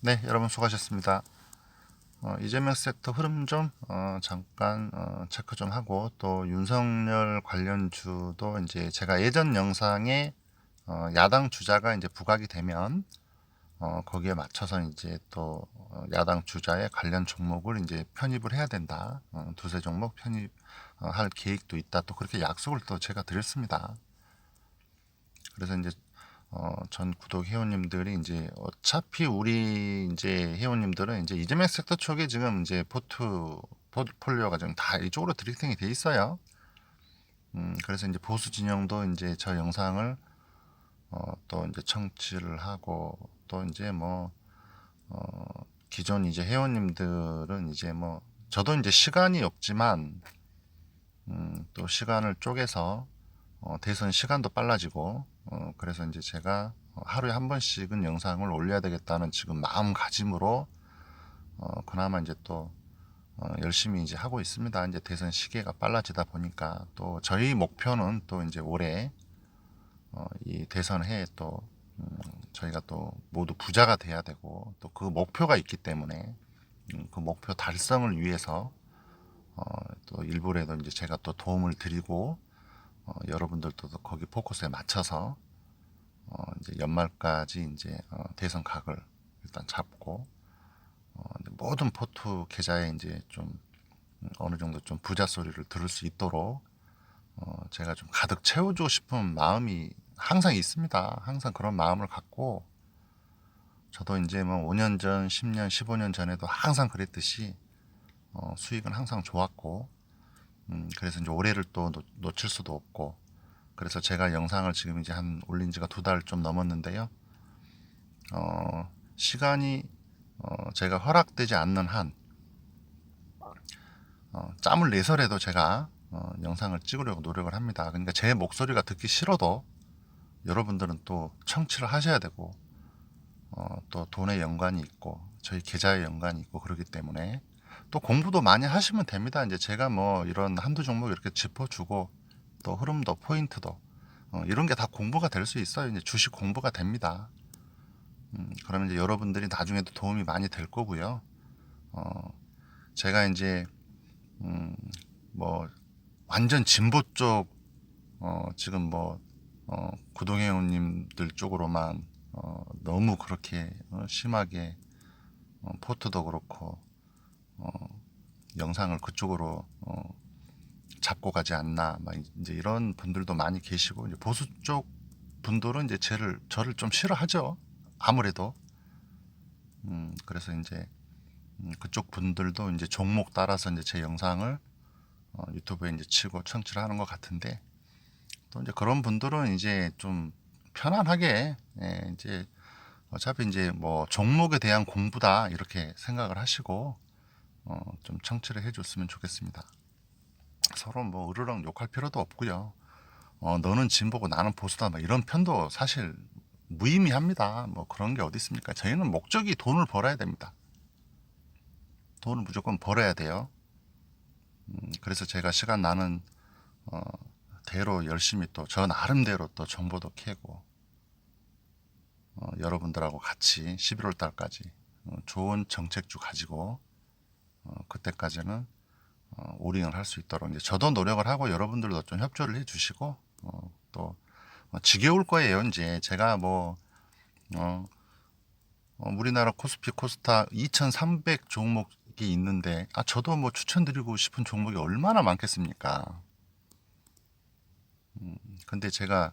네, 여러분 수고하셨습니다. 어, 이재명 섹터 흐름 좀 어, 잠깐 어, 체크 좀 하고 또 윤석열 관련주도 이제 제가 예전 영상에 어, 야당 주자가 이제 부각이 되면 어, 거기에 맞춰서 이제 또 어, 야당 주자의 관련 종목을 이제 편입을 해야 된다. 어, 두세 종목 편입 어, 할 계획도 있다. 또 그렇게 약속을 또 제가 드렸습니다. 그래서 이제 어, 전 구독 회원님들이 이제 어차피 우리 이제 회원님들은 이제 이재명 섹터 쪽에 지금 이제 포트 포트폴리오가 지금 다 이쪽으로 드리팅이 돼 있어요. 음, 그래서 이제 보수 진영도 이제 저 영상을 어, 또 이제 청취를 하고 또 이제 뭐 어, 기존 이제 회원님들은 이제 뭐 저도 이제 시간이 없지만 음, 또 시간을 쪼개서 어, 대선 시간도 빨라지고 어, 그래서 이제 제가 어, 하루에 한 번씩은 영상을 올려야 되겠다는 지금 마음가짐으로 어, 그나마 이제 또 어, 열심히 이제 하고 있습니다. 이제 대선 시기가 빨라지다 보니까 또 저희 목표는 또 이제 올해 어, 이 대선 해에 또 음, 저희가 또 모두 부자가 돼야 되고 또 그 목표가 있기 때문에 음, 그 목표 달성을 위해서 어, 또 일부라도 이제 제가 또 도움을 드리고 어, 여러분들도 또 거기 포커스에 맞춰서 어, 이제 연말까지 이제 어, 대선 각을 일단 잡고 어, 모든 포트 계좌에 이제 좀 음, 어느 정도 좀 부자 소리를 들을 수 있도록 어, 제가 좀 가득 채워주고 싶은 마음이 항상 있습니다. 항상 그런 마음을 갖고 저도 이제 뭐 5년 전, 10년, 15년 전에도 항상 그랬듯이 어, 수익은 항상 좋았고 음, 그래서 이제 올해를 또 놓, 놓칠 수도 없고 그래서 제가 영상을 지금 이제 한 올린 지가 두 달 좀 넘었는데요. 어, 시간이 어, 제가 허락되지 않는 한 어, 짬을 내서라도 제가 어, 영상을 찍으려고 노력을 합니다. 그러니까 제 목소리가 듣기 싫어도 여러분들은 또 청취를 하셔야 되고 어, 또 돈에 연관이 있고 저희 계좌에 연관이 있고 그러기 때문에 또 공부도 많이 하시면 됩니다. 이제 제가 뭐 이런 한두 종목 이렇게 짚어주고 또 흐름도 포인트도 어, 이런 게 다 공부가 될 수 있어요. 이제 주식 공부가 됩니다. 음, 그러면 이제 여러분들이 나중에도 도움이 많이 될 거고요. 어, 제가 이제 음, 뭐 완전 진보 쪽 어, 지금 뭐 어, 구동회원님들 쪽으로만 어, 너무 그렇게 어, 심하게 어, 포트도 그렇고 어, 영상을 그쪽으로 어, 잡고 가지 않나 막 이제 이런 분들도 많이 계시고 이제 보수 쪽 분들은 이제 저를 저를 좀 싫어하죠. 아무래도. 음, 그래서 이제 음, 그쪽 분들도 이제 종목 따라서 이제 제 영상을 어, 유튜브에 이제 치고 청취를 하는 것 같은데 또 이제 그런 분들은 이제 좀 편안하게 예, 이제 어차피 이제 뭐 종목에 대한 공부다 이렇게 생각을 하시고 어, 좀 청취를 해줬으면 좋겠습니다. 서로 뭐 으르렁 욕할 필요도 없고요. 어, 너는 진보고 나는 보수다 막 이런 편도 사실 무의미합니다. 뭐 그런 게 어디 있습니까? 저희는 목적이 돈을 벌어야 됩니다. 돈을 무조건 벌어야 돼요. 음, 그래서 제가 시간 나는 어, 대로 열심히 또 저 나름대로 또 정보도 캐고 어, 여러분들하고 같이 11월 달까지 어, 좋은 정책주 가지고 어, 그때까지는 어, 오링을 할 수 있도록 이제 저도 노력을 하고 여러분들도 좀 협조를 해주시고 어, 또 어, 지겨울 거예요. 이제 제가 뭐 어, 어, 우리나라 코스피 코스타 2,300 종목이 있는데 아 저도 뭐 추천드리고 싶은 종목이 얼마나 많겠습니까? 음, 근데 제가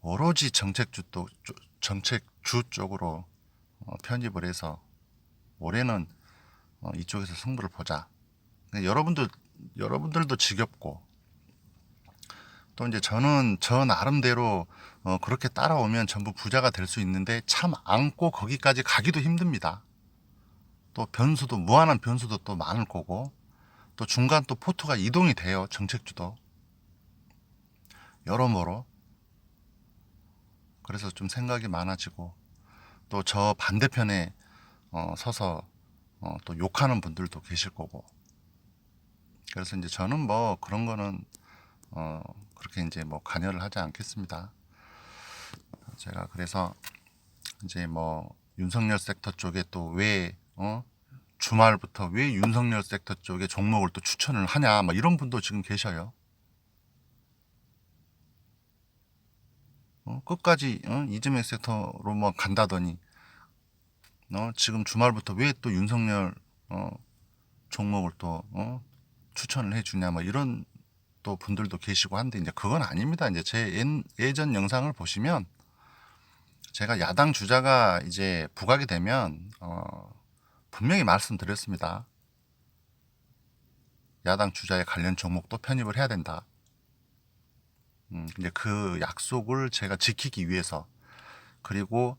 오로지 정책주 또 정책주 쪽으로 어, 편입을 해서 올해는 어, 이쪽에서 승부를 보자. 여러분들 여러분들도 지겹고 또 이제 저는 저 나름대로 어, 그렇게 따라오면 전부 부자가 될 수 있는데 참 안고 거기까지 가기도 힘듭니다. 또 변수도 무한한 변수도 또 많을 거고 또 중간 또 포트가 이동이 돼요 정책주도 여러모로 그래서 좀 생각이 많아지고 또 저 반대편에 어, 서서 어, 또 욕하는 분들도 계실 거고 그래서 이제 저는 뭐 그런 거는 어, 그렇게 이제 뭐 관여를 하지 않겠습니다. 제가 그래서 이제 뭐 윤석열 섹터 쪽에 또왜 어? 주말부터 왜 윤석열 섹터 쪽에 종목을 또 추천을 하냐 막 이런 분도 지금 계셔요. 어, 끝까지 어? 이재명 섹터로 뭐 간다더니 어, 지금 주말부터 왜 또 윤석열 어, 종목을 또 어, 추천을 해주냐 뭐 이런 또 분들도 계시고 한데 이제 그건 아닙니다. 이제 제 예- 예전 영상을 보시면 제가 야당 주자가 이제 부각이 되면 어, 분명히 말씀드렸습니다. 야당 주자의 관련 종목도 편입을 해야 된다. 음, 이제 그 약속을 제가 지키기 위해서 그리고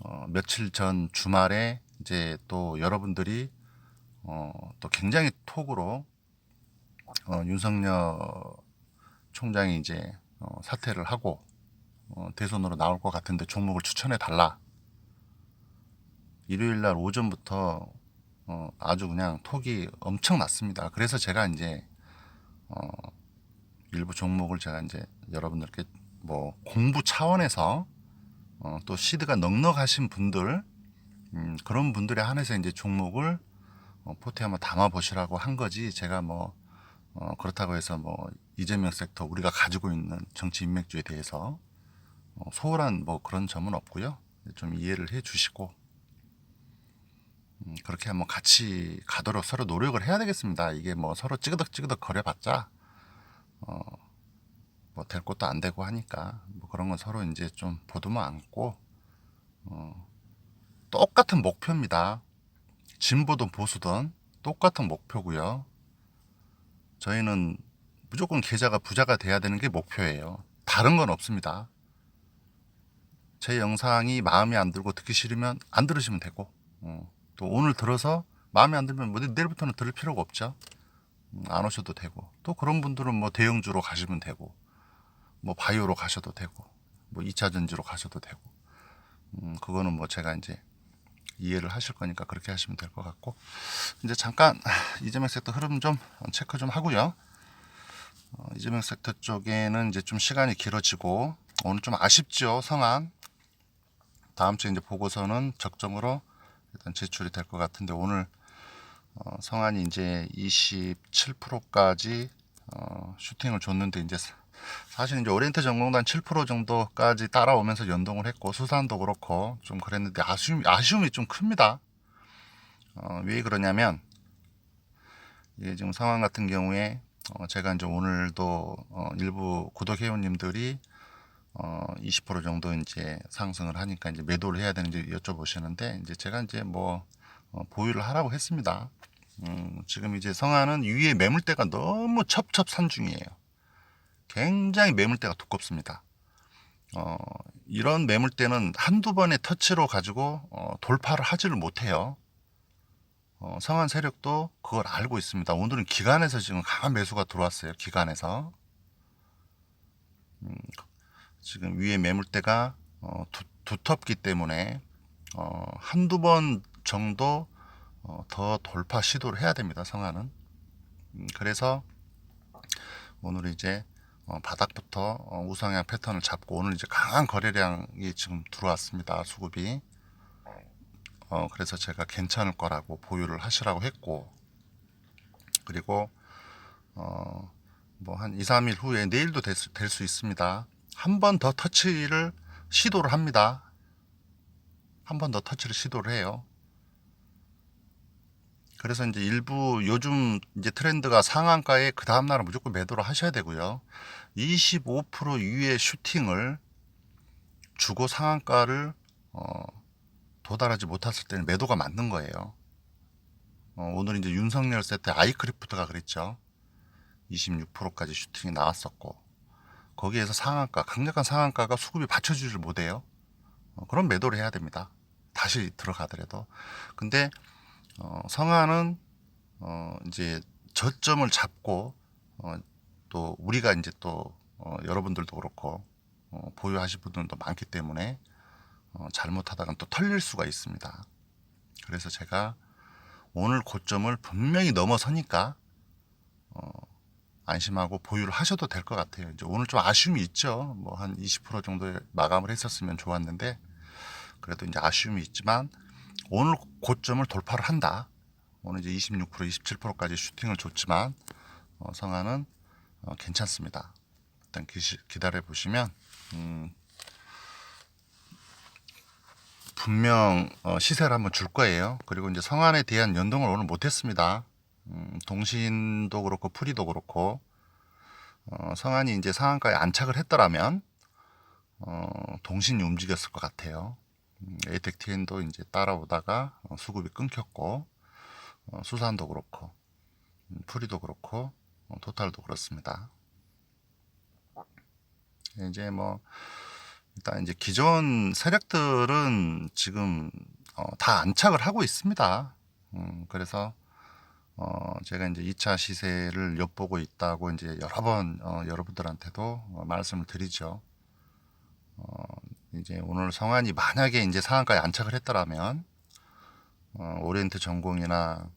어, 며칠 전 주말에 이제 또 여러분들이 어, 또 굉장히 톡으로 어, 윤석열 총장이 이제 어, 사퇴를 하고 어, 대선으로 나올 것 같은데 종목을 추천해 달라. 일요일 날 오전부터 어, 아주 그냥 톡이 엄청 났습니다. 그래서 제가 이제 어, 일부 종목을 제가 이제 여러분들께 뭐 공부 차원에서 어, 또 시드가 넉넉하신 분들 음, 그런 분들에 한해서 이제 종목을 어, 포트에 한번 담아 보시라고 한 거지 제가 뭐 어, 그렇다고 해서 뭐 이재명 섹터 우리가 가지고 있는 정치 인맥주에 대해서 어, 소홀한 뭐 그런 점은 없고요. 좀 이해를 해 주시고 음, 그렇게 한번 같이 가도록 서로 노력을 해야 되겠습니다. 이게 뭐 서로 찌그덕 찌그덕 거려봤자 어, 뭐 될 것도 안 되고 하니까 뭐 그런 건 서로 이제 좀 보듬어 안고 어, 똑같은 목표입니다. 진보든 보수든 똑같은 목표고요. 저희는 무조건 계좌가 부자가 돼야 되는 게 목표예요. 다른 건 없습니다. 제 영상이 마음에 안 들고 듣기 싫으면 안 들으시면 되고 어, 또 오늘 들어서 마음에 안 들면 뭐 내일부터는 들을 필요가 없죠. 음, 안 오셔도 되고 또 그런 분들은 뭐 대형주로 가시면 되고 뭐 바이오로 가셔도 되고 뭐 2차 전지로 가셔도 되고 음, 그거는 뭐 제가 이제 이해를 하실 거니까 그렇게 하시면 될 것 같고 이제 잠깐 이재명 섹터 흐름 좀 체크 좀 하고요. 어, 이재명 섹터 쪽에는 이제 좀 시간이 길어지고 오늘 좀 아쉽죠 상황. 다음 주에 이제 보고서는 적정으로 일단 제출이 될 것 같은데 오늘 어, 성안이 이제 27%까지 어, 슈팅을 줬는데 이제 사- 사실 이제 오리엔트 전공단 7% 정도까지 따라오면서 연동을 했고 수산도 그렇고 좀 그랬는데 아쉬움 아쉬움이 좀 큽니다. 어, 왜 그러냐면 이게 지금 상황 같은 경우에 어, 제가 이제 오늘도 어, 일부 구독 회원님들이 어, 20% 정도 이제 상승을 하니까 이제 매도를 해야 되는지 여쭤보시는데 이제 제가 이제 뭐 어, 보유를 하라고 했습니다. 음, 지금 이제 성안은 위에 매물대가 너무 첩첩산 중이에요. 굉장히 매물대가 두껍습니다. 어, 이런 매물대는 한두 번의 터치로 가지고 어, 돌파를 하지를 못해요. 어, 성안 세력도 그걸 알고 있습니다. 오늘은 기간에서 지금 강한 매수가 들어왔어요. 기간에서. 음, 지금 위에 매물대가 어, 두, 두텁기 때문에 어, 한두 번 정도 어, 더 돌파 시도를 해야 됩니다. 성안은. 음, 그래서 오늘 이제 어, 바닥부터 어, 우상향 패턴을 잡고 오늘 이제 강한 거래량이 지금 들어왔습니다. 수급이. 어, 그래서 제가 괜찮을 거라고 보유를 하시라고 했고 그리고 어, 뭐 한 2, 3일 후에 내일도 될수 있습니다. 한 번 더 터치를 시도를 합니다. 한 번 더 터치를 시도를 해요. 그래서 이제 일부 요즘 이제 트렌드가 상한가에 그 다음 날은 무조건 매도를 하셔야 되고요. 25% 이후의 슈팅을 주고 상한가를 어, 도달하지 못했을 때는 매도가 맞는 거예요. 어, 오늘 이제 윤석열 세트 아이크리프트가 그랬죠. 26%까지 슈팅이 나왔었고 거기에서 상한가 강력한 상한가가 수급이 받쳐주지를 못해요. 어, 그럼 매도를 해야 됩니다. 다시 들어가더라도. 근데 어, 성화는 어, 이제 저점을 잡고 어, 또 우리가 이제 또 어, 여러분들도 그렇고 어, 보유하실 분들도 많기 때문에 어, 잘못하다가 또 털릴 수가 있습니다. 그래서 제가 오늘 고점을 분명히 넘어서니까 어, 안심하고 보유를 하셔도 될 것 같아요. 이제 오늘 좀 아쉬움이 있죠. 뭐 한 20% 정도의 마감을 했었으면 좋았는데 그래도 이제 아쉬움이 있지만 오늘 고점을 돌파를 한다. 오늘 이제 26% 27%까지 슈팅을 줬지만 어, 성화는 어, 괜찮습니다. 일단 기다려 보시면 음, 분명 어, 시세를 한번 줄 거예요. 그리고 이제 성안에 대한 연동을 오늘 못했습니다. 음, 동신도 그렇고 프리도 그렇고 어, 성안이 이제 상한가에 안착을 했더라면 어, 동신이 움직였을 것 같아요. 음, 에이텍 TN도 이제 따라오다가 어, 수급이 끊겼고 어, 수산도 그렇고 음, 프리도 그렇고 어, 토탈도 그렇습니다. 이제 뭐 일단 이제 기존 세력들은 지금 어, 다 안착을 하고 있습니다. 음, 그래서 어, 제가 이제 2차 시세를 엿보고 있다고 이제 여러 번 어, 여러분들한테도 어, 말씀을 드리죠. 어, 이제 오늘 성안이 만약에 이제 상한가에 안착을 했더라면 어, 오리엔트 전공이나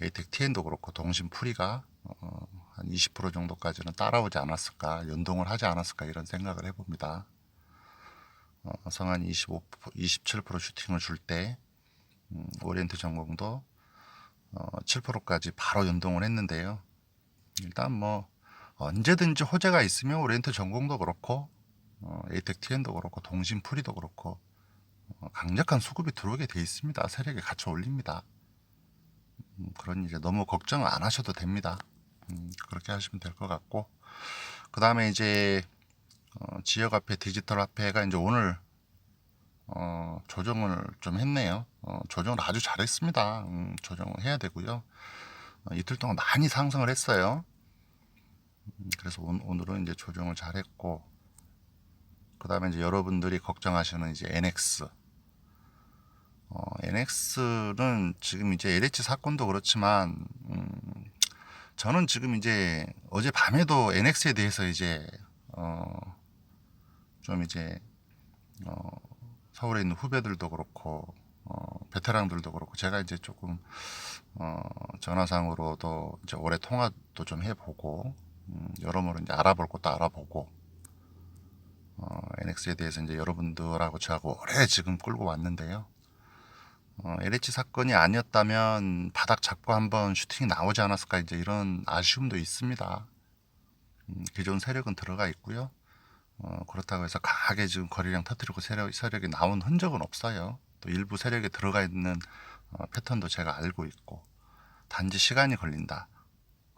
에이텍 TN도 그렇고 동심 풀이가 어, 한 20% 정도까지는 따라오지 않았을까 연동을 하지 않았을까 이런 생각을 해봅니다. 어, 성안이 25, 27% 슈팅을 줄때 음, 오리엔트 전공도 어, 7%까지 바로 연동을 했는데요. 일단 뭐 언제든지 호재가 있으면 오리엔트 전공도 그렇고 어, 에이텍 TN도 그렇고 동심 풀이도 그렇고 어, 강력한 수급이 들어오게 돼 있습니다. 세력에 갖춰 올립니다. 음, 그런 이제 너무 걱정 안 하셔도 됩니다. 음, 그렇게 하시면 될 것 같고 그 다음에 이제 어, 지역 화폐, 디지털 화폐가 이제 오늘 어, 조정을 좀 했네요. 어, 조정을 아주 잘했습니다. 음, 조정을 해야 되고요. 어, 이틀 동안 많이 상승을 했어요. 음, 그래서 오, 오늘은 이제 조정을 잘했고, 그 다음에 이제 여러분들이 걱정하시는 이제 NX. 어, NX는 지금 이제 LH 사건도 그렇지만, 음, 저는 지금 이제 어제 밤에도 NX에 대해서 이제, 어, 좀 이제, 어, 서울에 있는 후배들도 그렇고 어, 베테랑들도 그렇고 제가 이제 조금 어, 전화상으로도 이제 올해 통화도 좀 해보고 음, 여러모로 이제 알아볼 것도 알아보고 어, NX에 대해서 이제 여러분들하고 저하고 오래 지금 끌고 왔는데요. 어, LH 사건이 아니었다면 바닥 잡고 한번 슈팅이 나오지 않았을까 이제 이런 아쉬움도 있습니다. 음, 기존 세력은 들어가 있고요. 어, 그렇다고 해서 강하게 지금 거리량 터뜨리고 세력, 세력이 나온 흔적은 없어요. 또 일부 세력에 들어가 있는 어, 패턴도 제가 알고 있고 단지 시간이 걸린다.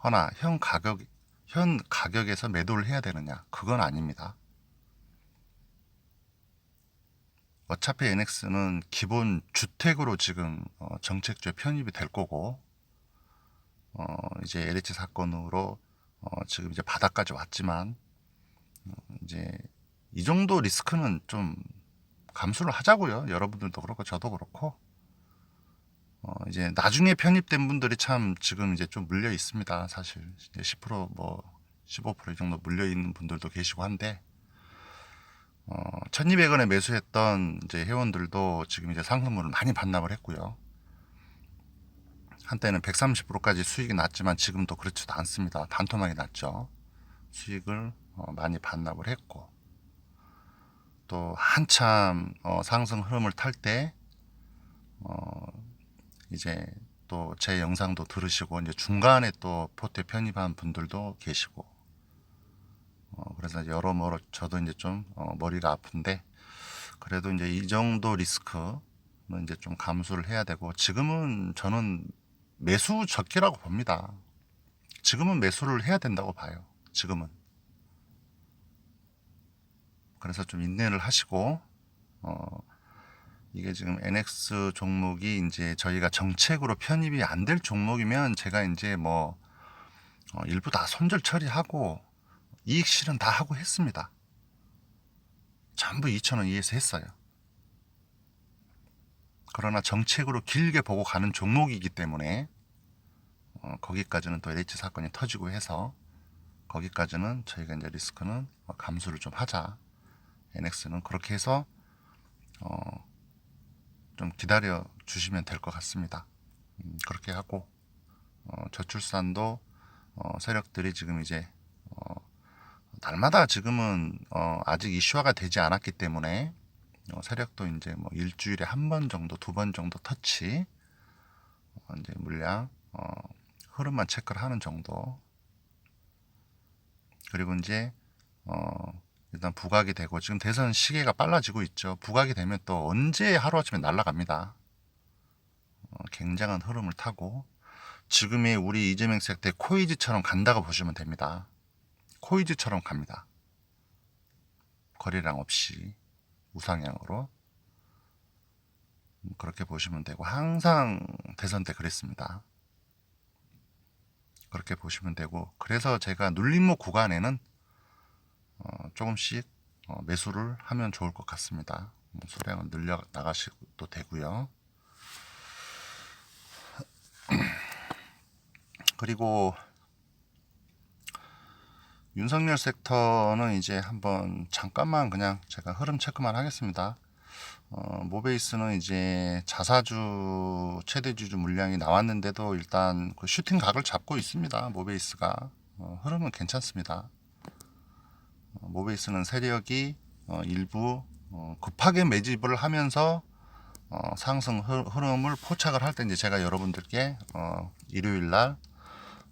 허나 현 가격 현 가격에서 매도를 해야 되느냐? 그건 아닙니다. 어차피 NX는 기본 주택으로 지금 어, 정책주에 편입이 될 거고 어, 이제 LH 사건으로 어, 지금 이제 바닥까지 왔지만 이제 이 정도 리스크는 좀 감수를 하자고요. 여러분들도 그렇고 저도 그렇고 어 이제 나중에 편입된 분들이 참 지금 이제 좀 물려 있습니다. 사실 이제 10%뭐 15%이 정도 물려 있는 분들도 계시고 한데 어 1,200원에 매수했던 이제 회원들도 지금 이제 상승분을 많이 반납을 했고요. 한때는 130%까지 수익이 났지만 지금도 그렇지도 않습니다. 반토막이 났죠. 수익을 어, 많이 반납을 했고 또 한참 어, 상승 흐름을 탈때 어, 이제 또 제 영상도 들으시고 이제 중간에 또 포트에 편입한 분들도 계시고 어, 그래서 여러모로 저도 이제 좀 어, 머리가 아픈데 그래도 이제 이 정도 리스크는 이제 좀 감수를 해야 되고 지금은 저는 매수 적기라고 봅니다. 지금은 매수를 해야 된다고 봐요. 지금은. 그래서 좀 인내를 하시고 어 이게 지금 NX 종목이 이제 저희가 정책으로 편입이 안 될 종목이면 제가 이제 뭐 어, 일부 다 손절 처리하고 이익 실현 다 하고 했습니다. 전부 2,000원 이에서 했어요. 그러나 정책으로 길게 보고 가는 종목이기 때문에 어, 거기까지는 또 LH 사건이 터지고 해서 거기까지는 저희가 이제 리스크는 감수를 좀 하자. NX는 그렇게 해서 어, 좀 기다려 주시면 될 것 같습니다. 음, 그렇게 하고 어, 저출산도 어, 세력들이 지금 이제 어, 날마다 지금은 어, 아직 이슈화가 되지 않았기 때문에 어, 세력도 이제 뭐 일주일에 한 번 정도, 두 번 정도 터치 어, 이제 물량 어, 흐름만 체크를 하는 정도. 그리고 이제 어, 일단 부각이 되고 지금 대선 시계가 빨라지고 있죠. 부각이 되면 또 언제 하루아침에 날아갑니다. 어, 굉장한 흐름을 타고 지금의 우리 이재명 색대 코이즈처럼 간다고 보시면 됩니다. 코이즈처럼 갑니다. 거리랑 없이 우상향으로 음, 그렇게 보시면 되고 항상 대선 때 그랬습니다. 그렇게 보시면 되고 그래서 제가 눌림목 구간에는 어, 조금씩 어, 매수를 하면 좋을 것 같습니다. 음, 수량을 늘려 나가시도 되고요. 그리고 윤석열 섹터는 이제 한번 잠깐만 그냥 제가 흐름 체크만 하겠습니다. 어, 모베이스는 이제 자사주 최대주주 물량이 나왔는데도 일단 그 슈팅 각을 잡고 있습니다. 모베이스가 어, 흐름은 괜찮습니다. 어, 모베이스는 세력이 어, 일부 어, 급하게 매집을 하면서 어, 상승 흐- 흐름을 포착을 할 때 이제 제가 여러분들께 어, 일요일 날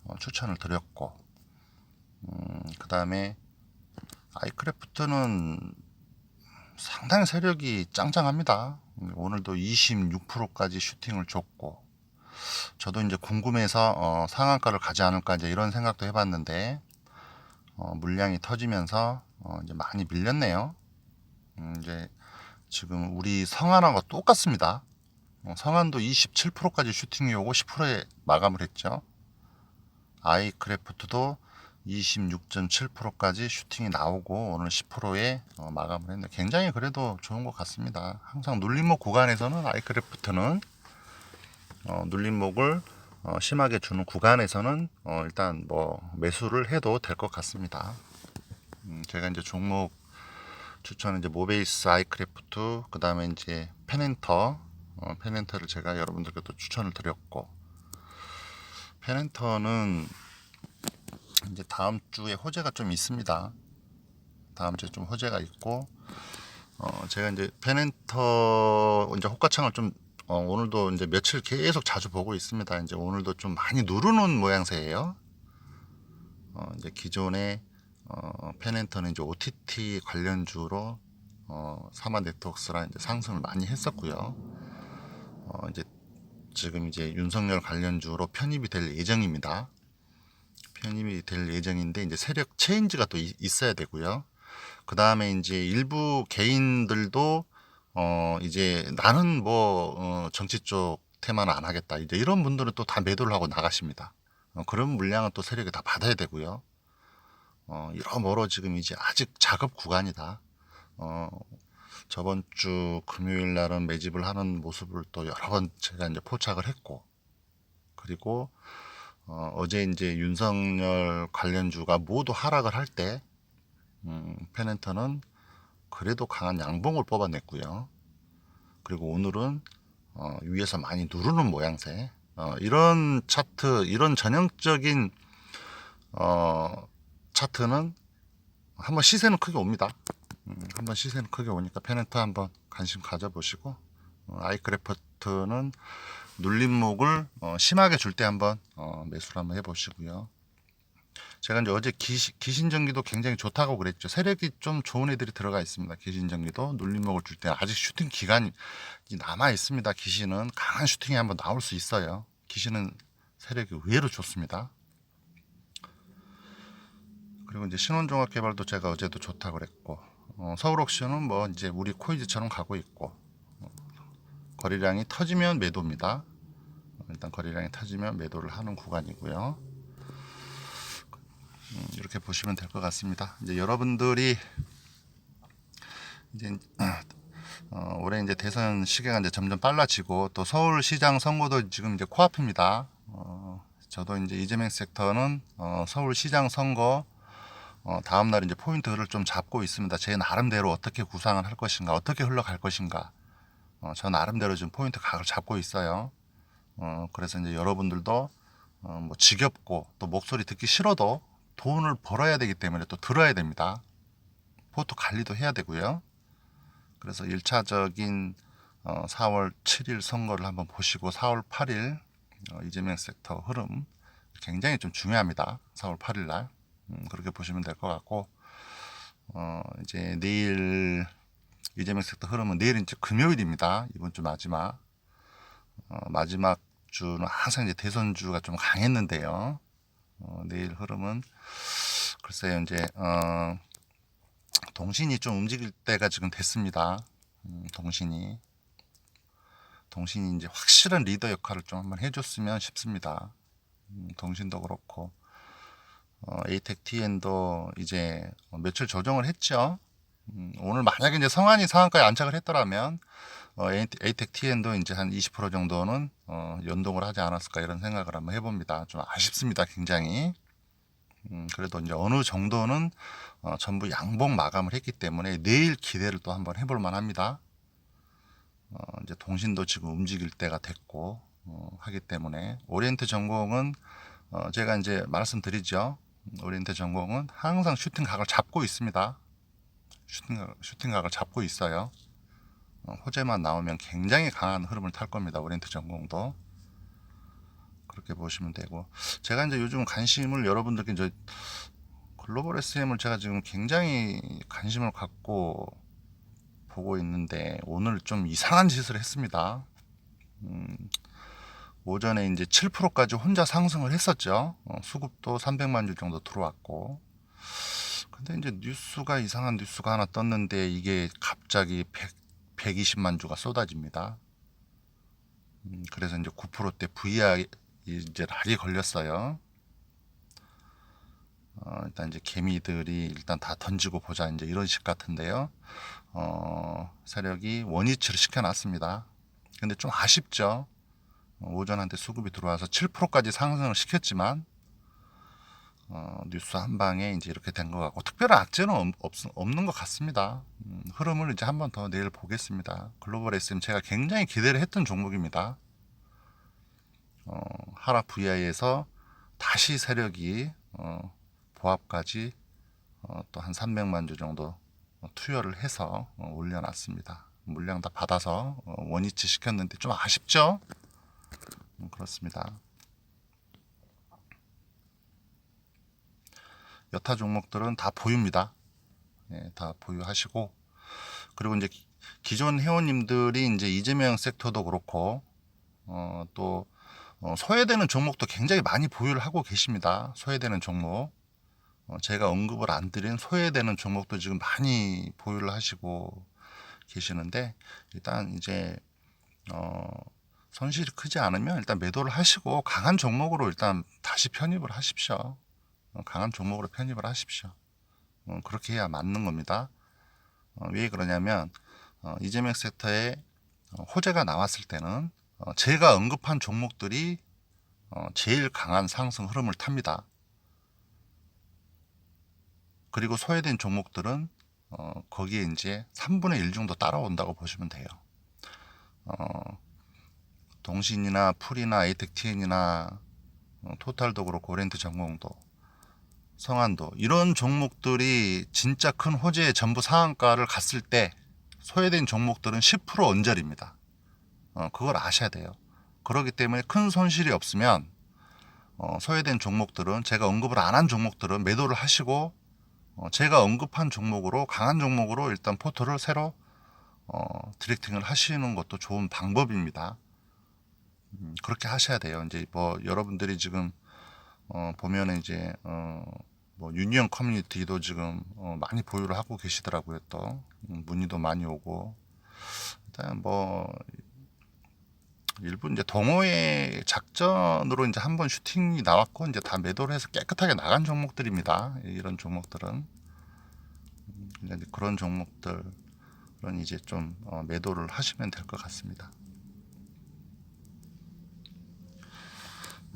어, 추천을 드렸고 음, 그 다음에 아이크래프트는 상당히 세력이 짱짱합니다. 음, 오늘도 26%까지 슈팅을 줬고 저도 이제 궁금해서 어, 상한가를 가지 않을까 이제 이런 생각도 해봤는데 어, 물량이 터지면서 어, 이제 많이 밀렸네요. 음, 이제 지금 우리 성안하고 똑같습니다. 어, 성안도 27%까지 슈팅이 오고 10%에 마감을 했죠. 아이크래프트도 26.7%까지 슈팅이 나오고 오늘 10%에 어, 마감을 했는데 굉장히 그래도 좋은 것 같습니다. 항상 눌림목 구간에서는 아이크래프트는 어, 눌림목을 어, 심하게 주는 구간에서는 어, 일단 뭐 매수를 해도 될 것 같습니다. 음, 제가 이제 종목 추천은 이제 모베이스 아이크래프트 그 다음에 이제 페넨터 어, 페넨터를 제가 여러분들께 또 추천을 드렸고 페넨터는 이제 다음 주에 호재가 좀 있습니다. 다음 주에 좀 호재가 있고 어 제가 이제 페넨터 이제 호가창을 좀 어, 오늘도 이제 며칠 계속 자주 보고 있습니다. 이제 오늘도 좀 많이 누르는 모양새예요. 어 이제 기존에 어 페넨터는 이제 OTT 관련주로 어 사마 네트워크스랑 이제 상승을 많이 했었고요. 어 이제 지금 이제 윤석열 관련주로 편입이 될 예정입니다. 편입이 될 예정인데 이제 세력 체인지가 또 이- 있어야 되고요. 그 다음에 이제 일부 개인들도 어 이제 나는 뭐 어, 정치 쪽 테마는 안 하겠다. 이제 이런 분들은 또 다 매도를 하고 나가십니다. 어, 그런 물량은 또 세력이 다 받아야 되고요. 어, 여러모로 지금 이제 아직 작업 구간이다. 어, 저번 주 금요일 날은 매집을 하는 모습을 또 여러 번 제가 이제 포착을 했고, 그리고 어, 어제 이제 윤석열 관련주가 모두 하락을 할 때, 음, 페넨터는 그래도 강한 양봉을 뽑아냈고요. 그리고 오늘은 어, 위에서 많이 누르는 모양새. 어, 이런 차트, 이런 전형적인 어, 차트는 한번 시세는 크게 옵니다. 음, 한번 시세는 크게 오니까 페넨터 한번 관심 가져보시고 어, 아이크래프트는 눌림목을 어, 심하게 줄 때 한번 어, 매수를 한번 해보시고요. 제가 이제 어제 기신전기도 굉장히 좋다고 그랬죠. 세력이 좀 좋은 애들이 들어가 있습니다. 기신전기도 눌림목을 줄 때 아직 슈팅 기간이 남아 있습니다. 기신은 강한 슈팅이 한번 나올 수 있어요. 기신은 세력이 의외로 좋습니다. 그리고 이제 신혼종합 개발도 제가 어제도 좋다고 그랬고 어, 서울옥션은 뭐 이제 우리 코이즈처럼 가고 있고 어, 거래량이 터지면 매도입니다. 어, 일단 거래량이 터지면 매도를 하는 구간이고요. 음, 이렇게 보시면 될 것 같습니다. 이제 여러분들이 이제 어, 올해 이제 대선 시기가 이제 점점 빨라지고 또 서울시장 선거도 지금 이제 코앞입니다. 어, 저도 이제 이재명 섹터는 어, 서울시장 선거 어, 다음 날 이제 포인트를 좀 잡고 있습니다. 제 나름대로 어떻게 구상을 할 것인가, 어떻게 흘러갈 것인가. 어, 저 나름대로 지금 포인트 각을 잡고 있어요. 어, 그래서 이제 여러분들도 어, 뭐 지겹고 또 목소리 듣기 싫어도 돈을 벌어야 되기 때문에 또 들어야 됩니다. 포토 관리도 해야 되고요. 그래서 1차적인 어, 4월 7일 선거를 한번 보시고 4월 8일 어, 이재명 섹터 흐름 굉장히 좀 중요합니다. 4월 8일 날 음, 그렇게 보시면 될 것 같고 어, 이제 내일 이재명 섹터 흐름은 내일은 이제 금요일입니다. 이번 주 마지막 어, 마지막 주는 항상 이제 대선주가 좀 강했는데요. 어, 내일 흐름은 글쎄요 이제 어, 동신이 좀 움직일 때가 지금 됐습니다. 음, 동신이 동신이 이제 확실한 리더 역할을 좀 한번 해줬으면 싶습니다. 음, 동신도 그렇고 어, 에이텍 TN도 이제 며칠 조정을 했죠. 음, 오늘 만약에 이제 성안이 상한가에 안착을 했더라면 어, 에이텍 TN도 이제 한 20% 정도는 어, 연동을 하지 않았을까 이런 생각을 한번 해봅니다. 좀 아쉽습니다, 굉장히. 음, 그래도 이제 어느 정도는 어, 전부 양봉 마감을 했기 때문에 내일 기대를 또 한번 해볼 만합니다. 어, 이제 동신도 지금 움직일 때가 됐고 어, 하기 때문에 오리엔트 전공은 어, 제가 이제 말씀드리죠. 오리엔트 전공은 항상 슈팅 각을 잡고 있습니다. 슈팅, 각- 슈팅 각을 잡고 있어요. 어, 호재만 나오면 굉장히 강한 흐름을 탈 겁니다. 오리엔트 전공도 그렇게 보시면 되고 제가 이제 요즘 관심을 여러분들께 이제 글로벌 SM을 제가 지금 굉장히 관심을 갖고 보고 있는데 오늘 좀 이상한 짓을 했습니다. 음, 오전에 이제 7%까지 혼자 상승을 했었죠. 어, 수급도 300만 주 정도 들어왔고. 근데 이제 뉴스가 이상한 뉴스가 하나 떴는데 이게 갑자기 100, 120만 주가 쏟아집니다. 음, 그래서 이제 9%대 VI 이제 락이 걸렸어요. 어, 일단 이제 개미들이 일단 다 던지고 보자 이제 이런 식 같은데요. 어, 세력이 원위치를 시켜놨습니다. 근데 좀 아쉽죠. 어, 오전한테 수급이 들어와서 7%까지 상승을 시켰지만 어, 뉴스 한 방에 이제 이렇게 된 것 같고 특별한 악재는 없, 없, 없는 것 같습니다. 음, 흐름을 이제 한 번 더 내일 보겠습니다. 글로벌 SM 제가 굉장히 기대를 했던 종목입니다. 어, 하락 VI에서 다시 세력이 어, 보합까지 어, 또 한 300만 주 정도 어, 투여를 해서 어, 올려놨습니다. 물량 다 받아서 어, 원위치 시켰는데 좀 아쉽죠? 음, 그렇습니다. 여타 종목들은 다 보유입니다. 예, 다 보유하시고 그리고 이제 기- 기존 회원님들이 이제 이재명 섹터도 그렇고 어, 또 어, 소외되는 종목도 굉장히 많이 보유를 하고 계십니다. 소외되는 종목. 어, 제가 언급을 안 드린 소외되는 종목도 지금 많이 보유를 하시고 계시는데 일단 이제 어, 손실이 크지 않으면 일단 매도를 하시고 강한 종목으로 일단 다시 편입을 하십시오. 어, 강한 종목으로 편입을 하십시오. 어, 그렇게 해야 맞는 겁니다. 어, 왜 그러냐면 어, 이재명 섹터에 어, 호재가 나왔을 때는 어, 제가 언급한 종목들이 어, 제일 강한 상승 흐름을 탑니다. 그리고 소외된 종목들은 어, 거기에 이제 3분의 1 정도 따라온다고 보시면 돼요. 어, 동신이나 풀이나 에이텍 TN이나 어, 토탈도 그렇고 오렌트 전공도 성안도 이런 종목들이 진짜 큰 호재의 전부 상한가를 갔을 때 소외된 종목들은 10% 언저리입니다. 어, 그걸 아셔야 돼요. 그렇기 때문에 큰 손실이 없으면 어, 소외된 종목들은 제가 언급을 안 한 종목들은 매도를 하시고 어, 제가 언급한 종목으로 강한 종목으로 일단 포트를 새로 어, 디렉팅을 하시는 것도 좋은 방법입니다. 음, 그렇게 하셔야 돼요. 이제 뭐 여러분들이 지금 어, 보면은 이제 어, 뭐 유니언 커뮤니티도 지금 어, 많이 보유를 하고 계시더라고요. 또 음, 문의도 많이 오고 일단 뭐 일부 이제 동호회 작전으로 이제 한 번 슈팅이 나왔고 이제 다 매도를 해서 깨끗하게 나간 종목들입니다. 이런 종목들은 음, 그런 종목들은 이제 좀 어, 매도를 하시면 될 것 같습니다.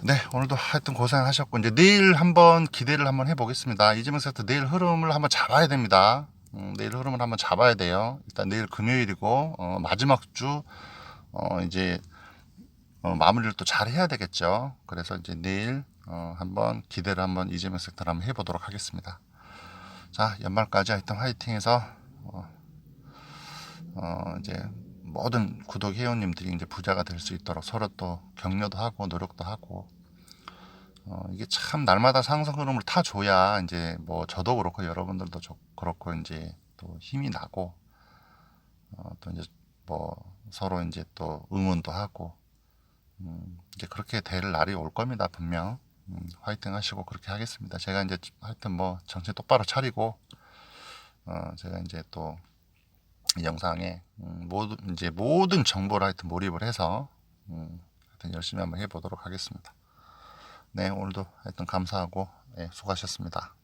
네, 오늘도 하여튼 고생하셨고 이제 내일 한번 기대를 한번 해보겠습니다. 이재명 세트 내일 흐름을 한번 잡아야 됩니다. 음, 내일 흐름을 한번 잡아야 돼요. 일단 내일 금요일이고 어, 마지막 주 어, 이제 어, 마무리를 또 잘 해야 되겠죠. 그래서 이제 내일 어, 한번 기대를 한번 이재명 섹터를 한번 해보도록 하겠습니다. 자, 연말까지 하여튼 화이팅해서 어, 어 이제 모든 구독 회원님들이 이제 부자가 될 수 있도록 서로 또 격려도 하고 노력도 하고 어 이게 참 날마다 상승 흐름을 타줘야 이제 뭐 저도 그렇고 여러분들도 저- 그렇고 이제 또 힘이 나고 어 또 이제 뭐 서로 이제 또 응원도 하고 음 이제 그렇게 될 날이 올 겁니다 분명 음, 화이팅 하시고 그렇게 하겠습니다 제가 이제 하여튼 뭐 정신 똑바로 차리고 어 제가 이제 또이 영상에 음, 모든 이제 모든 정보를 하여튼 몰입을 해서 음, 하여튼 열심히 한번 해보도록 하겠습니다. 네 오늘도 하여튼 감사하고 예, 수고하셨습니다.